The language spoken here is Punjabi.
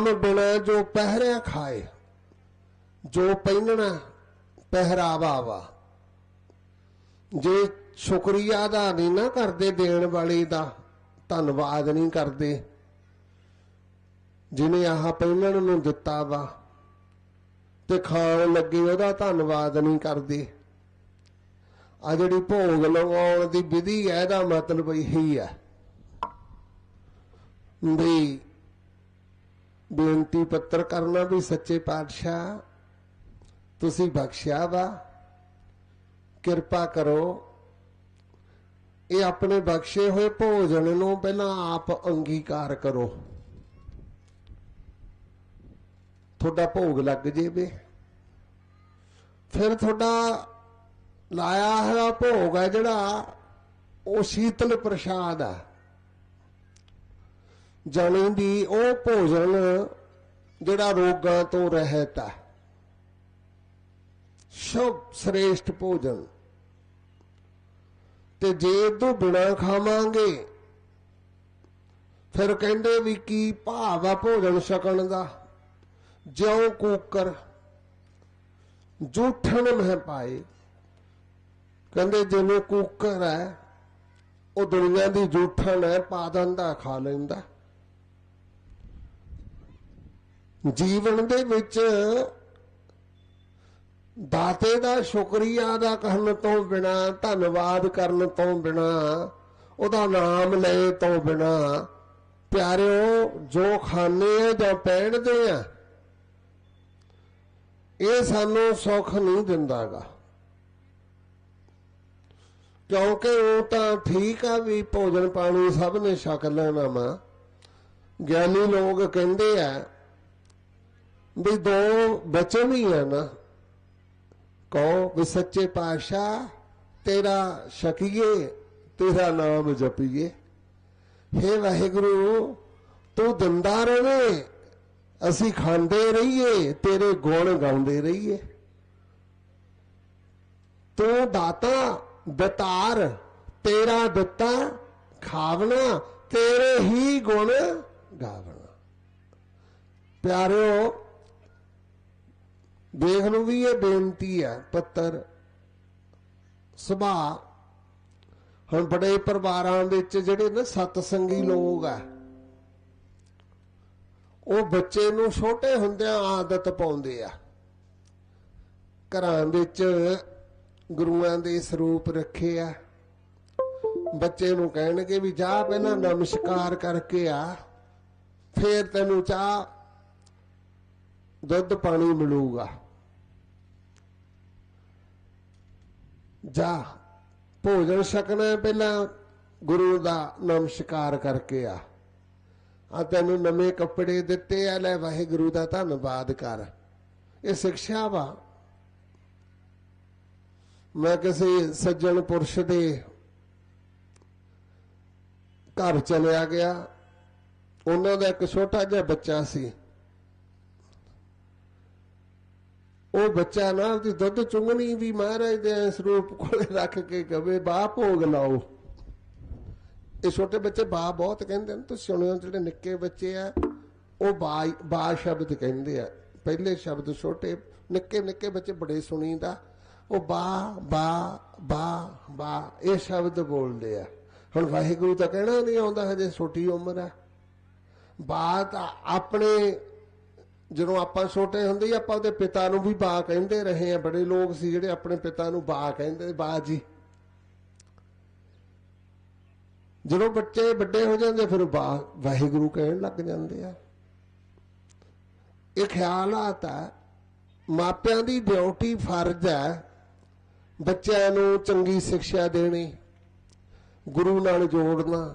ਨਾਮ ਬਿਨਾ ਜੋ ਪਹਿਰਿਆ ਖਾਏ, ਜੋ ਪਹਿਨਣਾ ਪਹਿਰਾਵਾ ਵਾ ਜੇ ਸ਼ੁਕਰੀਆ ਦਾ ਨਹੀਂ ਨਾ ਕਰਦੇ ਦੇਣ ਵਾਲੇ ਦਾ, ਧੰਨਵਾਦ ਨਹੀਂ ਕਰਦੇ। ਜਿਹਨੇ ਆਹ ਪਹਿਨਣ ਨੂੰ ਦਿੱਤਾ ਵਾ ਤੇ ਖਾਣ ਲੱਗੇ ਉਹਦਾ ਧੰਨਵਾਦ ਨਹੀਂ ਕਰਦੇ। ਆ ਜਿਹੜੀ ਭੋਗ ਲਗਾਉਣ ਦੀ ਵਿਧੀ ਹੈ, ਇਹਦਾ ਮਤਲਬ ਇਹੀ ਹੈ ਵੀ ਬੇਨਤੀ ਪੱਤਰ ਕਰਨਾ ਵੀ ਸੱਚੇ ਪਾਤਸ਼ਾਹ, ਤੁਸੀਂ ਬਖਸ਼ਿਆ ਵਾ। ਕਿਰਪਾ ਕਰੋ। ਇਹ ਆਪਣੇ ਬਖਸ਼ੇ ਹੋਏ ਭੋਜਨ ਨੂੰ ਪਹਿਲਾਂ ਆਪ ਅੰਗੀਕਾਰ ਕਰੋ। ਤੁਹਾਡਾ ਭੋਗ ਲੱਗ ਜੇਵੇ। ਫਿਰ ਤੁਹਾਡਾ ਲਾਇਆ ਹੋਇਆ ਭੋਗ ਹੈ ਜਿਹੜਾ ਉਹ ਸ਼ੀਤਲ ਪ੍ਰਸ਼ਾਦ ਹੈ ਜਾਣੀ ਦੀ ਉਹ ਭੋਜਨ ਜਿਹੜਾ ਰੋਗਾਂ ਤੋਂ ਰਹਿਤ ਹੈ। ਸਭ ਸ੍ਰੇਸ਼ਟ ਭੋਜਨ। ਤੇ ਜੇ ਇਹ ਤੋਂ ਬਿਨਾ ਖਾਵਾਂਗੇ, ਫਿਰ ਕਹਿੰਦੇ ਵੀ ਕੀ ਭਾਵ ਆ ਭੋਜਨ ਛਕਣ ਦਾ? ਜਿਉ ਕੂਕਰ, ਜੂਠਣ ਮਹਿ ਪਾਏ। ਕਹਿੰਦੇ ਜਿਵੇਂ ਕੂਕਰ ਹੈ, ਉਹ ਦੁਨੀਆ ਦੀ ਜੂਠਣ ਹੈ, ਪਾ ਦਿੰਦਾ, ਖਾ ਲੈਂਦਾ। ਜੀਵਨ ਦੇ ਵਿੱਚ ਦਾਤੇ ਦਾ ਸ਼ੁਕਰੀਆ ਅਦਾ ਕਰਨ ਤੋਂ ਬਿਨਾ, ਧੰਨਵਾਦ ਕਰਨ ਤੋਂ ਬਿਨਾ, ਉਹਦਾ ਨਾਮ ਲਏ ਤੋਂ ਬਿਨਾ, ਪਿਆਰਿਓ, ਜੋ ਖਾਣੇ ਆ ਜਾਂ ਪਹਿਨਦੇ ਆ, ਇਹ ਸਾਨੂੰ ਸੁੱਖ ਨਹੀਂ ਦਿੰਦਾਗਾ। ਕਿਉਂਕਿ ਉਹ ਤਾਂ ਠੀਕ ਆ ਵੀ ਭੋਜਨ ਪਾਣੀ ਸਭ ਨੇ ਛਕ ਲੈਣਾ ਵਾ। ਗਿਆਨੀ ਲੋਕ ਕਹਿੰਦੇ ਆ ਵੀ ਦੋ ਬਚਨ ਹੀ ਆ ਨਾ। ਕਹੋ ਵੀ ਸੱਚੇ ਪਾਤਸ਼ਾਹ, ਤੇਰਾ ਸ਼ਕੀਏ, ਤੇਰਾ ਨਾਮ ਜਪੀਏ। ਹੇ ਵਾਹਿਗੁਰੂ, ਤੂੰ ਦਿੰਦਾ ਰਹੇ ਅਸੀਂ ਖਾਂਦੇ ਰਹੀਏ, ਤੇਰੇ ਗੁਣ ਗਾਉਂਦੇ ਰਹੀਏ। ਤੂੰ ਦਾਤਾ, ਦਤਾਰ, ਤੇਰਾ ਦਿੱਤਾ ਖਾਵਣਾ, ਤੇਰੇ ਹੀ ਗੁਣ ਗਾਵਣਾ। ਪਿਆਰਿਓ ਦੇਖ ਲਓ ਵੀ ਇਹ ਬੇਨਤੀ ਹੈ, ਪੱਤਰ। ਸੁਭਾ ਹੁਣ ਬੜੇ ਪਰਿਵਾਰਾਂ ਵਿੱਚ ਜਿਹੜੇ ਨਾ ਸਤਸੰਗੀ ਲੋਕ ਆ, ਉਹ ਬੱਚੇ ਨੂੰ ਛੋਟੇ ਹੁੰਦਿਆਂ ਆਦਤ ਪਾਉਂਦੇ ਆ। ਘਰਾਂ ਵਿੱਚ ਗੁਰੂਆਂ ਦੇ ਸਰੂਪ ਰੱਖੇ ਆ। ਬੱਚੇ ਨੂੰ ਕਹਿਣਗੇ ਵੀ ਜਾ ਪਹਿਲਾਂ ਨਮਸਕਾਰ ਕਰਕੇ ਆ, ਫੇਰ ਤੈਨੂੰ ਚਾਹ, ਦੁੱਧ ਪਾਣੀ ਮਿਲੂਗਾ। ਜਾ ਭੋਜਨ ਛਕਣਾ ਪਹਿਲਾਂ, ਗੁਰੂ ਦਾ ਨਮਸਕਾਰ ਕਰਕੇ ਆ। ਆ ਤੈਨੂੰ ਨਵੇਂ ਕੱਪੜੇ ਦਿੱਤੇ ਆ, ਲੈ ਵਾਹਿਗੁਰੂ ਦਾ ਧੰਨਵਾਦ ਕਰ। ਇਹ ਸਿੱਖਿਆ ਵਾ। ਮੈਂ ਕਿਸੇ ਸੱਜਣ ਪੁਰਸ਼ ਦੇ ਘਰ ਚਲਿਆ ਗਿਆ। ਉਹਨਾਂ ਦਾ ਇੱਕ ਛੋਟਾ ਜਿਹਾ ਬੱਚਾ ਸੀ। ਉਹ ਬੱਚਾ ਨਾ ਉਹਦੀ ਦੁੱਧ ਚੁੰਗਣੀ ਵੀ ਮਹਾਰਾਜ ਦੇ ਸਰੂਪ ਕੋਲੇ ਰੱਖ ਕੇ ਕਵੇ, ਬਾਹ ਭੋਗ ਲਾਓ। ਇਹ ਛੋਟੇ ਬੱਚੇ ਬਾ ਬਹੁਤ ਕਹਿੰਦੇ ਨੇ। ਤੁਸੀਂ ਸੁਣਿਓ, ਜਿਹੜੇ ਨਿੱਕੇ ਬੱਚੇ ਆ, ਉਹ ਬਾ ਬਾ ਸ਼ਬਦ ਕਹਿੰਦੇ ਆ। ਪਹਿਲੇ ਸ਼ਬਦ ਛੋਟੇ, ਨਿੱਕੇ ਨਿੱਕੇ ਬੱਚੇ ਬੜੇ ਸੁਣੀਦਾ। ਉਹ ਬਾ ਬਾ ਬਾ ਬਾ ਇਹ ਸ਼ਬਦ ਬੋਲਦੇ ਆ। ਹੁਣ ਵਾਹਿਗੁਰੂ ਤਾਂ ਕਹਿਣਾ ਨਹੀਂ ਆਉਂਦਾ, ਹਜੇ ਛੋਟੀ ਉਮਰ ਆ। ਬਾਤ ਆਪਣੇ ਜਦੋਂ ਆਪਾਂ ਛੋਟੇ ਹੁੰਦੇ ਸੀ, ਆਪਾਂ ਉਹਦੇ ਪਿਤਾ ਨੂੰ ਵੀ ਬਾ ਕਹਿੰਦੇ ਰਹੇ ਆ ਬੜੇ ਲੋਕ ਸੀ ਜਿਹੜੇ ਆਪਣੇ ਪਿਤਾ ਨੂੰ ਬਾ ਕਹਿੰਦੇ ਬਾ ਜੀ। ਜਦੋਂ ਬੱਚੇ ਵੱਡੇ ਹੋ ਜਾਂਦੇ ਫਿਰ ਬਾ ਵਾਹਿਗੁਰੂ ਕਹਿਣ ਲੱਗ ਜਾਂਦੇ ਆ। ਇਹ ਖਿਆਲ ਆਤਾ ਮਾਪਿਆਂ ਦੀ ਡਿਊਟੀ ਫਰਜ਼ ਹੈ ਬੱਚਿਆਂ ਨੂੰ ਚੰਗੀ ਸਿੱਖਿਆ ਦੇਣੀ ਗੁਰੂ ਨਾਲ ਜੋੜਨਾ।